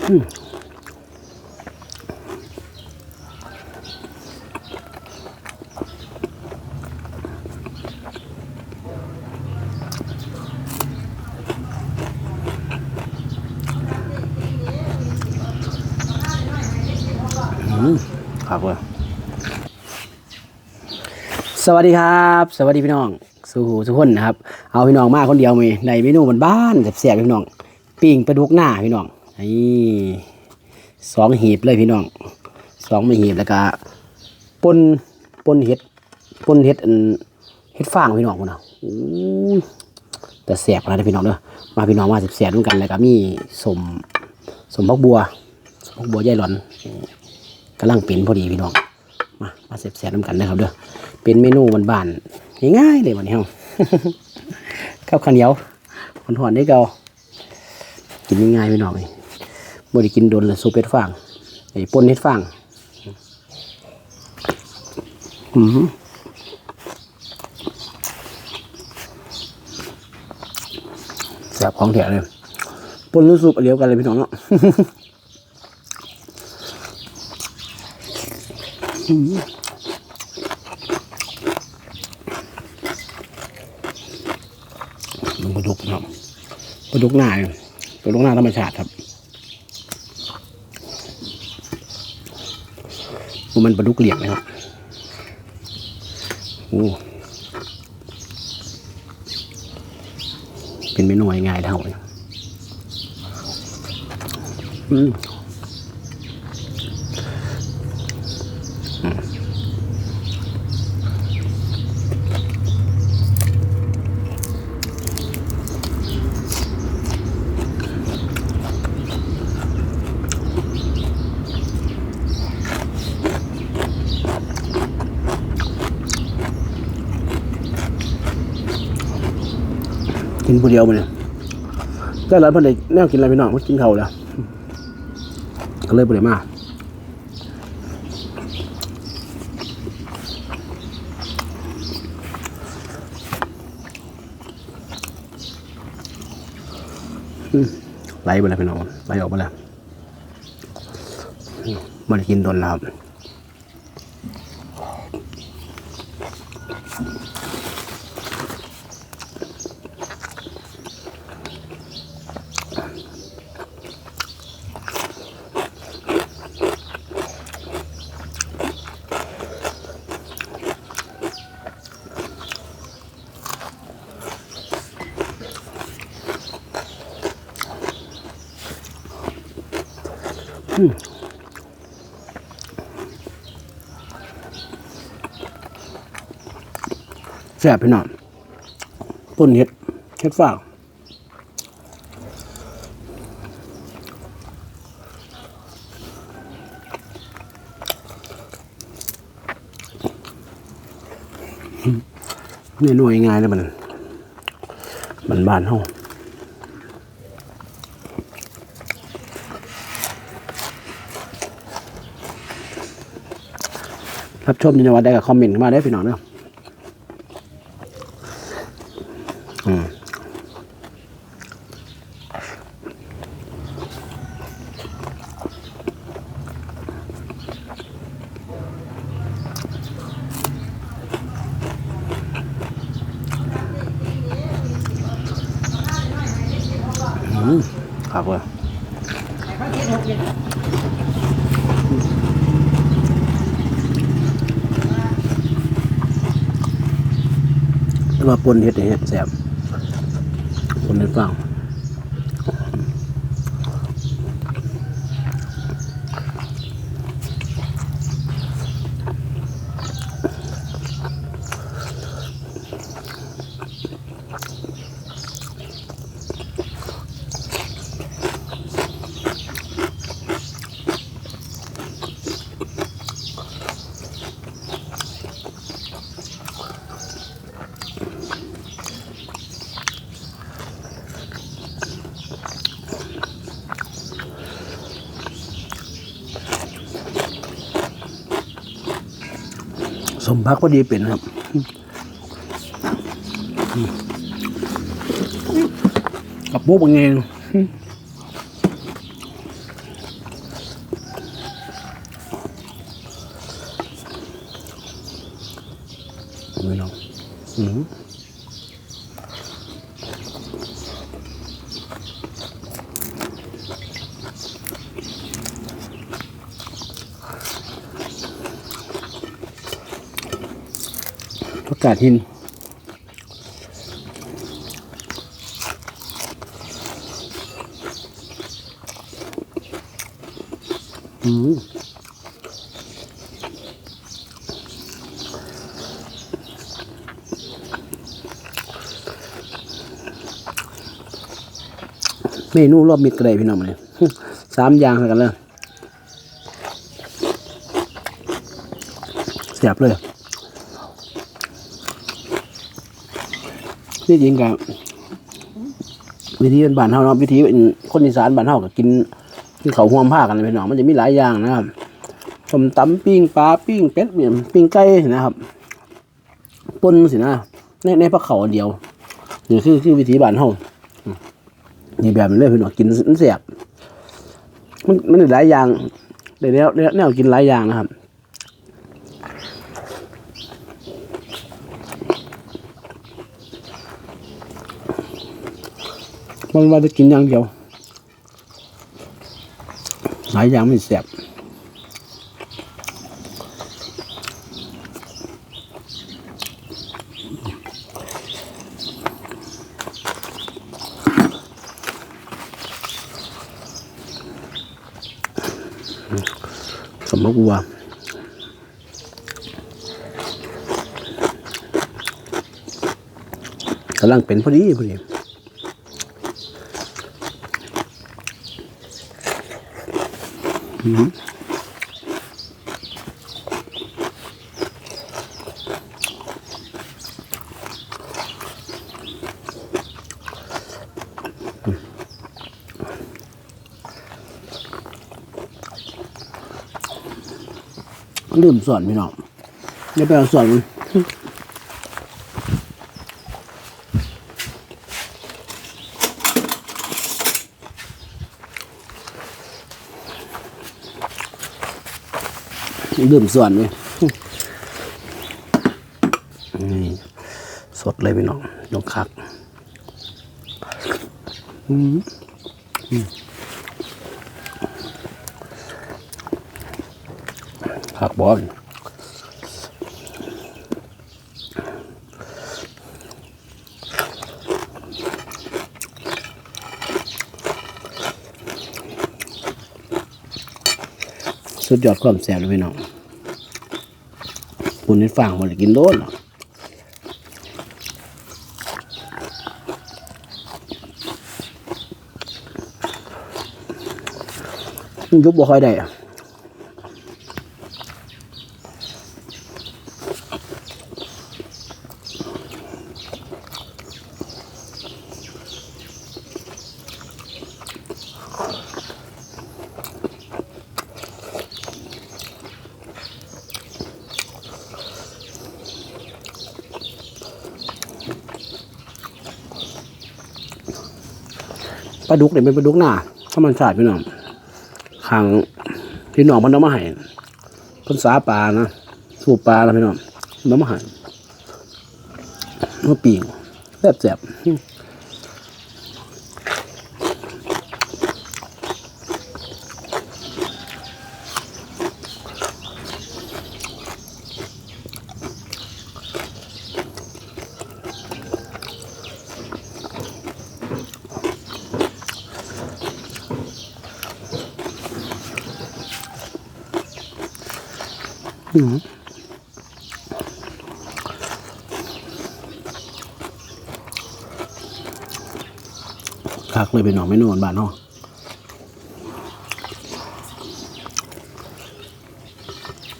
ครับเว้ยสวัสดีครับ สวัสดีพี่น้องสู่หูทุกคนนะครับ เอาพี่น้องมาคนเดียวมีในเมนูบนบ้านแซ่บๆพี่น้อง ปิ้งปลาดุกหน้าพี่น้อง นี่สองหีบเลยพี่น้องสองไม่หีบแล้วก็ปนปนเห็ดปนเห็ดเห็ดฟางพี่น้องพุ่นนะแต่แซ่บนาดนี้พี่น้องเด้อมาพี่น้องมาสิบแซ่บด้วยกันแล้วก็มีสมสมพักบัวสมพักบัวใหญ่หลอนกำลังเป็นพอดีพี่น้องมามาเสพแซ่บน้ำกันนะครับเด้อเป็นเมนูบ้านๆง่ายๆเลยวันนี้เฮาข้าวข้าวเหนียวหอนๆได้เกากินง่ายๆพี่น้องเลย บ่ได้กินโดนละซุปเห็ดฟางไอ้ป่นเห็ดฟางอือหือแซ่บของแท้เลยปนรือซุปอันเดียวกันเลยพี่น้องเนาะมันปลาดุกเนาะปลาดุกหน้าปลาดุกหน้าธรรมชาติครับ มันปลาดุกเหลี่ยมนะครับโอ้เป็นเมนูง่ายๆเท่าเลยอืม กินผู้เดียวมาเนี่ยแก็ร้านเพันเด็กแนวกินอะไรพี่น้องมันกินเขาแล้วก็เลยบ่ไปมาอืมไหลไปแล้วพี่น้องไหลออกไปแล้วอืมไมันกินโดนแล้ว แซ่บพี่น้องป่นเห็ดเห็ดฟางเมนูง่ายเลยมันมันบ้านเฮา รับชมในวัดได้กับคอมเมนต์เข้ามาได้พี่น้องเนาะอืมอืมครับเว้ย วมาปนเห็ดเห็ดแสบปนได้ฟัง มพักพอดีเป็นครับกับปุ๊บบางเงไม่ลองอืมาศหินอืมเมนูรอบมิดก็ไดพี่น้องเลยสามอย่างกันเลยเสียบเลย นี่จริงกับวิธีเป็นบ้านเฮาเนาะวิธีเป็นคนอีสานบ้านเฮาก็กินกินเขาวห่วมผ้ากันเลยพี่น้องมันจะมีหลายอย่างนะครับส้มตำปิ้งปลาปิ้งเป็ดเนี่ยปิ้งไก่นะครับปนสินะในในพระเขาอันเดียวนี่คือคือวิธีบ้านเฮานี่แบบนี้เลยพี่น้องกินมันเสียบมันมันหลายอย่างได้แนวแนวแนวกินหลายอย่างนะครับ มันว่าจะกินอย่างเดียว หลายอย่างไม่แสบสมมติว่าำลังเป็นพอดีพอดี ลืมส่วนพี่น้องเดี๋ยวไปเอาส่วนมัน ลืมส่วนเลยนี่สดเลยพี่น้องลงคักอืมอืมคักบอลสุดยอดความแซ่บเลยพี่น้อง คุณนี่ฟังมันกินโดนมันยุบบ่ค่อยได้ ปลาดุกเนี่ยเป็นปลาดุกหน้าถ้ามันสาดพี่น้องขังพี่น้องมันเอามาให้คนสาปลานะสูบปลาแล้วพี่น้องน้อามาให้มาปีงแซ่บแคักเลยเป็น้องไม่นอนบ้านเนาะ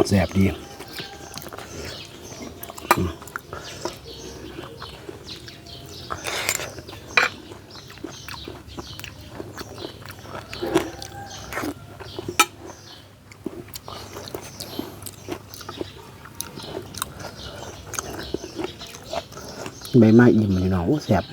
แซ่บดี ใบไม้อิ่มพี่น้องโอ้แซ่บ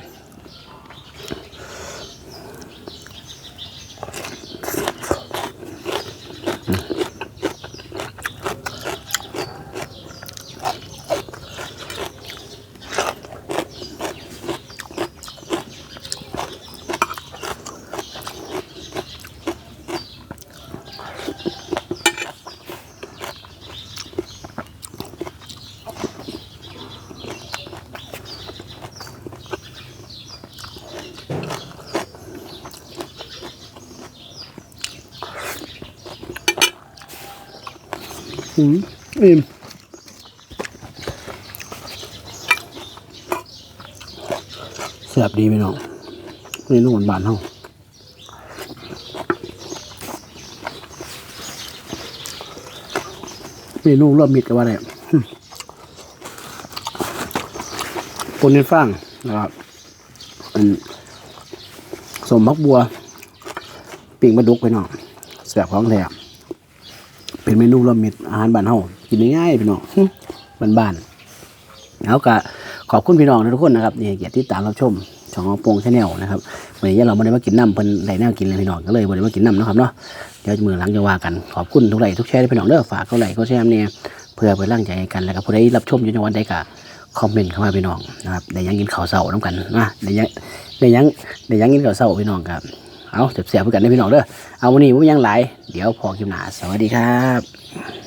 อืมอิ่มแซ่บดีพี่น้องเมนูหวานๆเฮาเมนูรวมมิตรก็ว่าได้อืมปนเนื้อฟางนะครับอันสมพักบัวปิ่งปลาดุกไปน้องแซ่บของแท้ เป็นเมนูรวมมิตรอาหารบ้านเฮากินง่ายๆพี่น้องบ้านบ้านๆแล้วก็ขอบคุณพี่น้องทุกคนนะครับนี่เกียรติที่ตามรับชมช่องขอโปงชาแนลนะครับวันนี้เราไม่ได้มากินน้ำเพิ่นได้แนวกินเลยพี่น้องก็เลยไม่ได้มากินน้ำนะครับเนาะเดี๋ยวมือหลังจะว่ากันขอบคุณทุกไลค์ทุกแชร์ที่พี่น้องเด้อฝากเขาไลค์เขาแชร์เนี่ยเพื่อเป็นร่างใจกันแล้วก็ผู้ใดรับชมอยู่ในวันใดก็คอมเมนต์เข้ามาพี่น้องนะครับได้ยังกินข้าวเสาน้ำกันนะได้ยังได้ยังได้ยังกินข้าวเสาพี่น้องครับ เอาเสียบๆเพื่อกันได้พี่น้องเด้อเอาวันนี้ผมยังหลายเดี๋ยวพอคิวหนาสวัสดีครับ